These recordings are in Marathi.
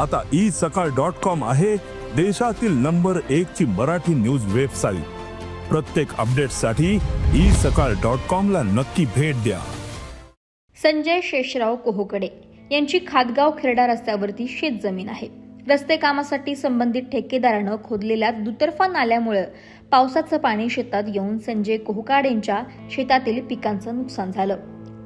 आता ई सकाळ डॉट कॉम आहे देशातील नंबर एक ची मराठी न्यूज वेबसाईट. प्रत्येक अपडेटसाठी ई सकाळ डॉट कॉम ला नक्की भेट द्या. संजय शेषराव कोहोकडे यांची खादगाव खेरडा रस्त्यावरती शेतजमीन आहे. रस्ते कामासाठी संबंधित ठेकेदारानं खोदलेल्या दुतर्फा नाल्यामुळे पावसाचं पाणी शेतात येऊन संजय कोहकाडेंच्या शेतातील पिकांचं नुकसान झालं.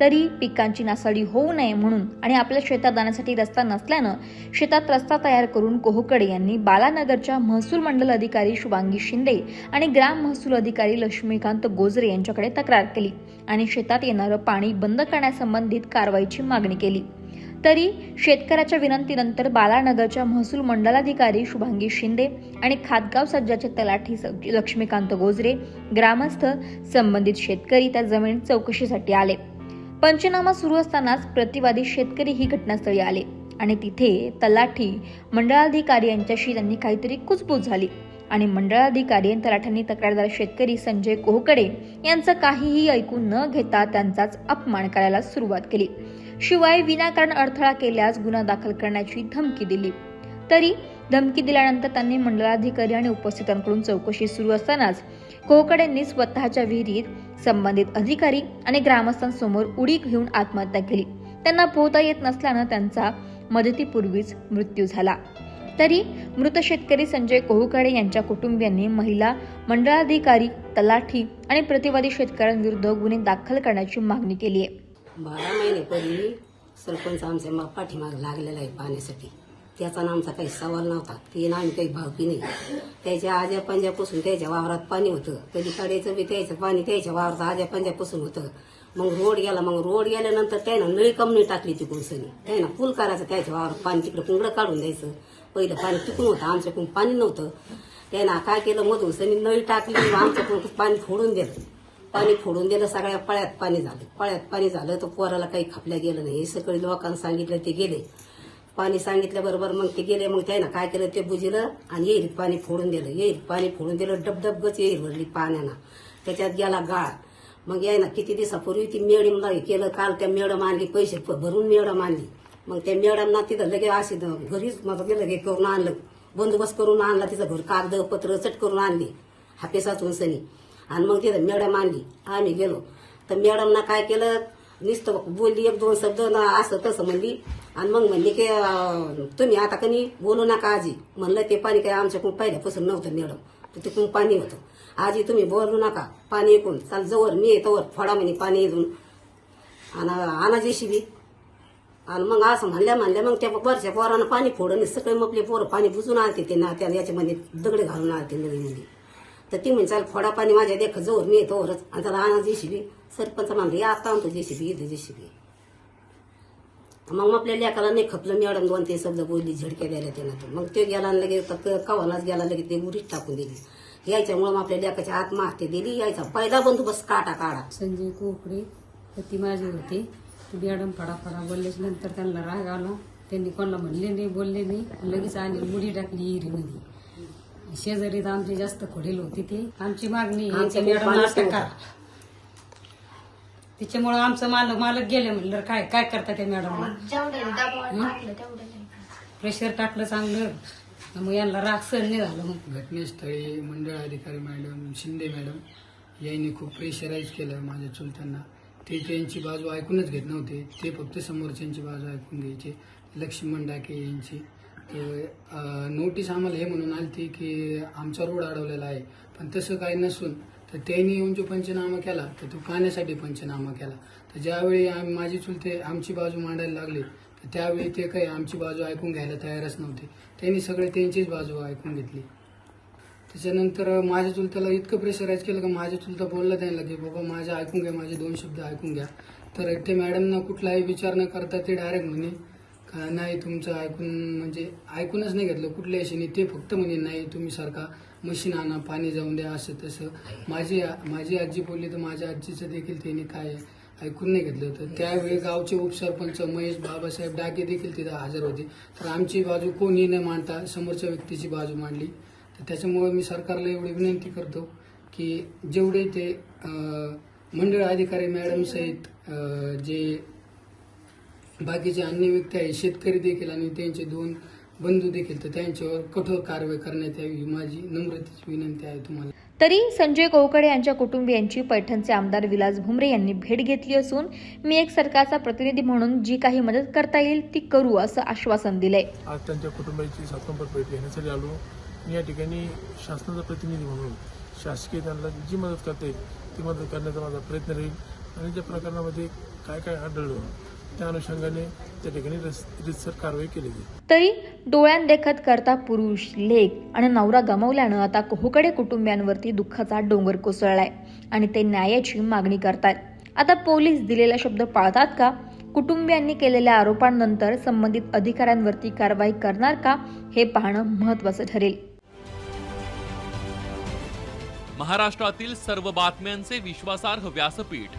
तरी पिकांची नासाडी होऊ नये म्हणून आणि आपल्या शेतात जाण्यासाठी रस्ता नसल्यानं शेतात रस्ता तयार करून कोहकडे यांनी बालानगरच्या महसूल मंडल अधिकारी शुभांगी शिंदे आणि ग्राम महसूल अधिकारी लक्ष्मीकांत गोजरे यांच्याकडे तक्रार केली आणि शेतात येणारं पाणी बंद करण्यासंबंधित कारवाईची मागणी केली. तरी शेतकऱ्याच्या विनंतीनंतर बालानगरच्या महसूल मंडलाधिकारी शुभांगी शिंदे आणि खातगाव सज्जाचे तलाठी स- लक्ष्मीकांत गोजरे ग्रामस्थ संबंधित शेतकरी त्या जमीन चौकशीसाठी आले. पंचनामा सुरू असतानाच प्रतिवादी शेतकरी ही घटनास्थळी आले आणि तिथे तलाठी मंडळाधिकारी यांच्याशी त्यांनी काहीतरी कुचबूच झाली आणि मंडळाधिकारी आणि तलाठ्यांनी तक्रारदार शेतकरी संजय कोहकडे यांचं काहीही ऐकून न घेता त्यांचाच अपमान करायला सुरुवात केली. शिवाय विनाकारण अडथळा केल्यास गुन्हा दाखल करण्याची धमकी दिली. तरी धमकी दिल्यानंतर त्यांनी मंडळाधिकारी आणि उपस्थितांकडून चौकशी सुरू असतानाच कोकड्यांनी स्वतःच्या विहिरीत संबंधित अधिकारी आणि ग्रामस्थांसमोर उडी घेऊन आत्महत्या केली. त्यांना पोहता येत नसल्यानं त्यांचा मदतीपूर्वीच मृत्यू झाला. तरी मृत शेतकरी संजय कोहुकडे यांच्या कुटुंबियांनी महिला मंडळाधिकारी तलाठी आणि प्रतिवादी शेतकऱ्यांविरुद्ध गुन्हे दाखल करण्याची मागणी केली आहे. बारा महिन्यापूर्वी सरपंच आमच्या पाठीमाग लागलेला आहे पाण्यासाठी. त्याचा ना आमचा काही सवाल नव्हता. ते ना आम्ही काही भावकी नाही. त्याच्या आज्या पंजापासून त्याच्या वावरात पाणी होतं. कधी कडेचं बी त्याचं पाणी त्याच्या वावरात आज्या पंजापासून होतं. मग रोड गेला मग रोड गेल्यानंतर त्यानं नळी कमनी टाकली तिकडून सनी त्यानं पूल करायचं त्याच्या वावरात पाणी तिकडे कुंगडं काढून द्यायचं. पहिलं पाणी टिकून होतं आमच्याकडून पाणी नव्हतं. त्यानं काय केलं मधून सनी नळी टाकली आमच्याकडून पाणी फोडून दिलं. पाणी फोडून दिलं सगळ्या पळ्यात पाणी झालं. पळ्यात पाणी झालं तर पोराला काही खापल्या गेलं नाही. हे सगळे लोकांना सांगितलं ते गेले. पाणी सांगितल्याबरोबर मग ते गेले मग त्यानं काय केलं ते बुजिलं आणि येईल पाणी फोडून दिलं. येईल पाणी फोडून दिलं डबडब गच येईल भरली पाण्यानं. त्याच्यात गेला गाळ. मग यायना किती दिवसापूर्वी ती मॅडमला केलं काल त्या मॅडम आणली पैसे प- भरून मॅडम आणली. मग त्या मॅडमना तिथं लगे अशी घरीच मग गेलं हे करून आणलं. बंदोबस्त करून आणला तिचं घर कागद पत्र चट करून आणली. हापेसाच सनी. आणि मग तिथं मॅडम आणली. आम्ही गेलो. तर मॅडमना काय केलं? नुसतं बोलली एक दोन शब्द ना असं तसं म्हणली. आणि मग म्हणली की तुम्ही आता कनी बोलू नका आजी. म्हणलं ते पाणी काय आमच्याकडून पहिल्यापासून नव्हतं मॅडम तर तिकडून पाणी होतं. आजी तुम्ही बोलू नका. पाणी ऐकून. चाल जवळ मी येतो फडा म्हणे पाणी येऊन आणि आणा जेशीबी आणि मग असं म्हणल्या म्हणल्या मग त्या वरच्या पोरानं पाणी फोडून सगळे मग आपले पोरं पाणी बुजून आणते ते ना त्याला याच्यामध्ये दगडे घालून आणते नदीमध्ये तर ती म्हणजे फोडा पाणी माझ्या देख जोर मी येतो वरच. आता त्याला जेशीबी सरपंच म्हणलं या आता आणतो जेसीबी इथे जेसीबी. मग आपल्या लेकाला नाही खपलं मॅडम दोन ते शब्द बोलली झडक्या द्यायला त्यानं तर. मग ते गेला आणि लगे कवालाच गेला लगे ते उरीच टाकून दिली. यायच्यामुळे मग आपल्या लेकाची आत्महत्या दिली यायचा पहिला बंदोबस्त काटा काढा. संजय कोकडे ती माझे होती. ते मॅडम फडाफडा बोलल्याच नंतर त्यांना राग आला. त्यांनी कोणाला म्हणले नाही बोलले नाही. लगेच आणि उडी टाकली हिरीमध्ये. शेजारी तर आमचे जास्त खोडेल होते ते. आमची मागणी आहे आमच्या की मॅडम करा. त्याच्यामुळे आमचं मालक मालक गेले म्हणलं काय काय करता त्या मॅडमला? प्रेशर टाकलं चांगलं. मग यांना राग सहन नाही झालं मग. घटनास्थळी मंडळ अधिकारी मॅडम शिंदे मॅडम यांनी खूप प्रेशराईज केलं माझ्या चुलत्यांना. ते त्यांची बाजू ऐकूनच घेत नव्हते. ते फक्त समोरच्यांची बाजू ऐकून घ्यायचे. लक्ष्मण डाके यांची. ते नोटीस आम्हाला हे म्हणून आलती की आमचा रोड अडवलेला आहे. पण तसं काही नसून तर त्यांनी येऊन जो पंचनामा केला तर तो पाण्यासाठी पंचनामा केला. तर ज्यावेळी आम्ही माझी चुलते आमची बाजू मांडायला लागली तर त्यावेळी ते काही आमची बाजू ऐकून घ्यायला तयारच नव्हते. त्यांनी सगळे त्यांचीच बाजू ऐकून घेतली. त्याच्यानंतर माझ्या चुलत्याला इतकं प्रेशराईज केलं का माझ्या चुलता बोलला त्यांना की बाबा माझ्या ऐकून घ्या माझे दोन शब्द ऐकून घ्या. तर ते मॅडमना कुठलाही विचार न करता ते डायरेक्ट म्हणे नाही तुमचं ऐकून म्हणजे ऐकूनच नाही घेतलं कुठल्या याशीने ते फक्त म्हणे नाही तुम्ही सारखा मशीन आणा पाणी जाऊन द्या असं तसं. माझी माझी आजी बोलली तर माझ्या आजीचं देखील त्यांनी काय ऐकून नाही घेतलं तर त्यावेळी गावचे उपसरपंच महेश बाबासाहेब डाके देखील तिथं हजर होते. तर आमची बाजू कोणी न मांडता समोरच्या व्यक्तीची बाजू मांडली. तर त्याच्यामुळे मी सरकारला एवढी विनंती करतो की जेवढे ते मंडळ अधिकारी मॅडम सहित जे बाकीचे अन्य व्यक्ती आहे शेतकरी देखील आणि त्यांचे दोन बंधू देखील तर त्यांच्यावर कठोर कारवाई करण्यात यावी ही माझी नम्रतेची विनंती आहे तुम्हाला. तरी संजय कोळकडे यांच्या कुटुंबियांची पैठणचे आमदार विलास भुमरे यांनी भेट घेतली असून मी एक सरकारचा प्रतिनिधी म्हणून जी काही मदत करता येईल ती करू असं आश्वासन दिलंय. आज त्यांच्या कुटुंबाची सातंबर भेट घेण्यासाठी आलो. मी या ठिकाणी शासनाचा प्रतिनिधी म्हणून शासकीय त्यांना जी मदत करता येईल ती मदत करण्याचा माझा प्रयत्न राहील. आणि त्या प्रकरणामध्ये काय काय आढळलं त्या अनुषंगाने त्या ठिकाणी रितसर कारवाई केली जाईल तरी डोळ्यात देखत करता पुरुष लेख आणि नवरा गमावल्यानं आता कोहकडे कुटुंबियांवरती दुःखाचा डोंगर कोसळलाय आणि ते न्यायाची मागणी करतायत. आता पोलीस दिलेला शब्द पाळतात का? कुटुंबियांनी केलेल्या आरोपांनंतर संबंधित अधिकाऱ्यांवरती कारवाई करणार का? हे पाहणं महत्वाचं ठरेल. महाराष्ट्रातील सर्व बातम्यांचे विश्वासार्ह व्यासपीठ